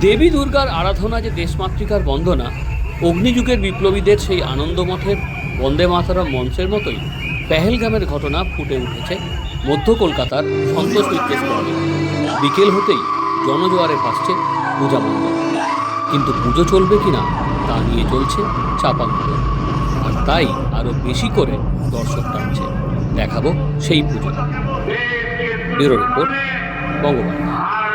দেবী দুর্গার আরাধনা যে দেশমাতৃকার বন্দনা, অগ্নিযুগের বিপ্লবীদের সেই আনন্দমঠের বন্দে মাতারাম মঞ্চের মতোই পেহেলগামের ঘটনা ফুটে উঠেছে মধ্য কলকাতার সন্তোষ মিত্র বিকেল হতেই জনজোয়ারে ভাসছে পূজা মণ্ডপ। কিন্তু পুজো চলবে কিনা তা নিয়ে চলছে চাপানুতো আর তাই আরও বেশি করে দর্শক টানছে। দেখাবো সেই পুজো। Bureau report Bangabandhu.